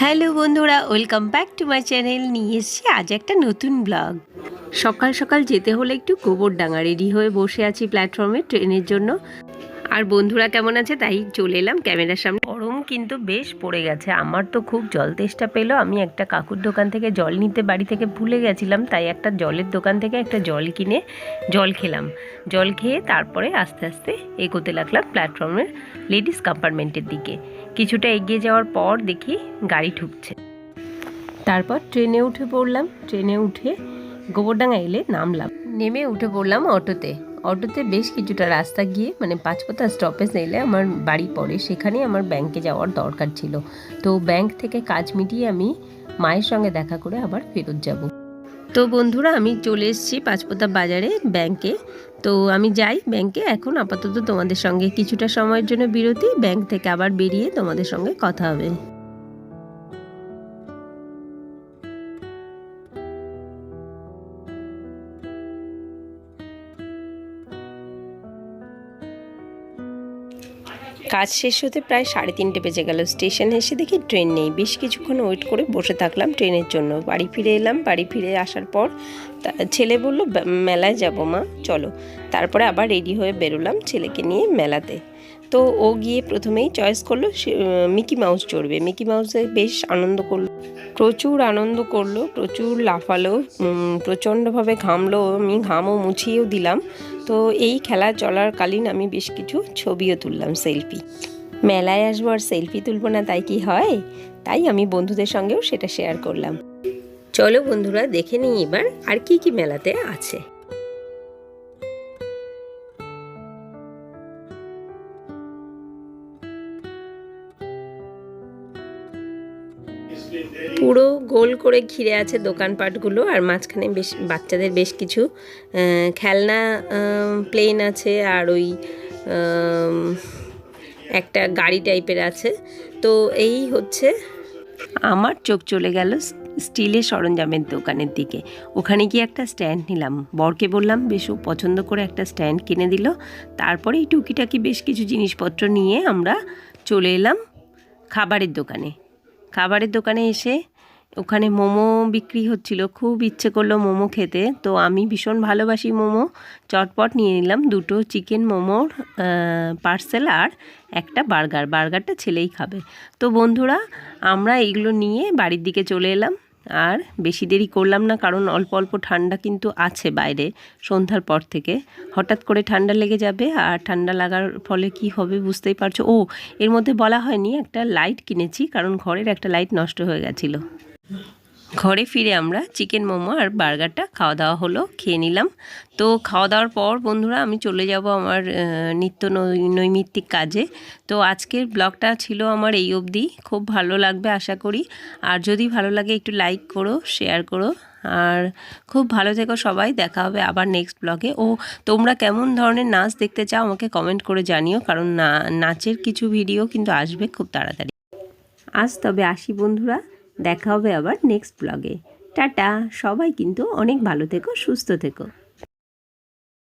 Hello বন্ধুরা, welcome back to my channel. নিয়ে এসেছি আজ একটা নতুন ব্লগ। সকাল সকাল যেতে হলে একটু গোবরডাঙ্গা রেডি হয়ে বসে আছি প্ল্যাটফর্মে ট্রেনের জন্য। আর বন্ধুরা কেমন আছে? তাই চলে এলাম ক্যামেরার সামনে। গরম কিন্তু বেশ পড়ে গেছে। আমার তো খুব জল তেষ্টা পেল। আমি একটা কাকুর দোকান থেকে জল নিতে বাড়ি থেকে ভুলে গেছিলাম। তাই একটা জলের দোকান থেকে একটা জল কিনে জল খেলাম। জল খেয়ে তারপরে আস্তে আস্তে এগোতে লাগলাম প্ল্যাটফর্মের লেডিস কম্পার্টমেন্টের দিকে। কিছুটা এগিয়ে যাওয়ার পর দেখি গাড়ি ঢুকছে। তারপর ট্রেনে উঠে পড়লাম। ট্রেনে উঠে গোবরডাঙ্গা এলে নামলাম। নেমে উঠে পড়লাম অটোতে। অটোতে বেশ কিছুটা রাস্তা গিয়ে মানে পাঁচপথা স্টপেজ এলে আমার বাড়ি পড়ে। সেখানে আমার ব্যাংকে যাওয়ার দরকার ছিল। তো ব্যাংক থেকে কাজ মিটিয়ে আমি মায়ের সঙ্গে দেখা করে আবার ফেরত যাব। তো বন্ধুরা, আমি চলে এসেছি পাঁচপথা বাজারে ব্যাংকে তো আমি যাই ব্যাংকে এখন আপাতত তোমাদের সঙ্গে কিছুটা সময়ের জন্য বিরতি। ব্যাংক থেকে আবার বেরিয়ে তোমাদের সঙ্গে কথা হবে। কাজ শেষ হতে প্রায় সাড়ে তিনটে বেজে গেল। স্টেশনে এসে দেখি ট্রেন নেই। বেশ কিছুক্ষণ ওয়েট করে বসে থাকলাম ট্রেনের জন্য। বাড়ি ফিরে এলাম। বাড়ি ফিরে আসার পর ছেলে বলল মেলায় যাব মা, চলো। তারপরে আবার রেডি হয়ে বেরোলাম ছেলেকে নিয়ে মেলাতে। তো ও গিয়ে প্রথমেই চয়েস করল মিকি মাউস চড়বে। মিকি মাউসে বেশ আনন্দ করল। প্রচুর আনন্দ করল, প্রচুর লাফালো প্রচণ্ডভাবে ঘামলো, আমি ঘামও মুছিয়েও দিলাম। তো এই খেলা চলারকালীন আমি বেশ কিছু ছবিও তুললাম, সেলফি। মেলায় আসব আর সেলফি তুলব না, তাই কি হয়? তাই আমি বন্ধুদের সঙ্গেও সেটা শেয়ার করলাম। চলো বন্ধুরা, দেখে নিই এবার আর কি কি মেলাতে আছে। পুরো গোল করে ঘিরে আছে দোকানপাটগুলো আর মাঝখানে বেশ বাচ্চাদের বেশ কিছু খেলনা প্লেন আছে আর ওই একটা গাড়ি টাইপের আছে। তো এই হচ্ছে আমার চোখ চলে গেল স্টিলের সরঞ্জামের দোকানের দিকে। ওখানে গিয়ে একটা স্ট্যান্ড নিলাম। বরকে বললাম, বেশ, ও পছন্দ করে একটা স্ট্যান্ড কিনে দিল। তারপরে এই টুকিটাকি বেশ কিছু জিনিসপত্র নিয়ে আমরা চলে এলাম খাবারের দোকানে। খাবারের দোকানে এসে ওখানে মোমো বিক্রি হচ্ছিল। খুব ইচ্ছে করল মোমো খেতে। তো আমি ভীষণ ভালোবাসি মোমো। চটপট নিয়ে নিলাম দুটো চিকেন মোমোর পার্সেল আর একটা বার্গার। বার্গারটা ছেলেই খাবে। তো বন্ধুরা, আমরা এগুলো নিয়ে বাড়ির দিকে চলে এলাম। আর বেশি দেরি করলাম না, কারণ অল্প অল্প ঠান্ডা কিন্তু আছে বাইরে সন্ধ্যার পর থেকে। হঠাৎ করে ঠান্ডা লেগে যাবে আর ঠান্ডা লাগার ফলে কি হবে বুঝতেই পারছ? ও, এর মধ্যে বলা হয়নি, একটা লাইট কিনেছি, কারণ ঘরের একটা লাইট নষ্ট হয়ে গেছিল। ঘরে ফিরে আমরা চিকেন মোমো আর বার্গারটা খাওয়া দাওয়া হলো, খেয়ে নিলাম। তো খাওয়া দাওয়ার পর বন্ধুরা, আমি চলে যাব আমার নিত্য নৈমিত্তিক কাজে। তো আজকের ব্লগটা ছিল আমার এই অবধি। খুব ভালো লাগবে আশা করি। আর যদি ভালো লাগে একটু লাইক করো, শেয়ার করো। আর খুব ভালো থেকো সবাই, দেখা হবে আবার নেক্সট ব্লগে। ও, তোমরা কেমন ধরনের নাচ দেখতে চাও আমাকে কমেন্ট করে জানিও, কারণ না, নাচের কিছু ভিডিও কিন্তু আসবে খুব তাড়াতাড়ি। আজ তবে আসি বন্ধুরা। দেখা হবে আবার নেক্সট ব্লগে টাটা সবাই কিন্তু অনেক ভালো থেকো সুস্থ থেকো।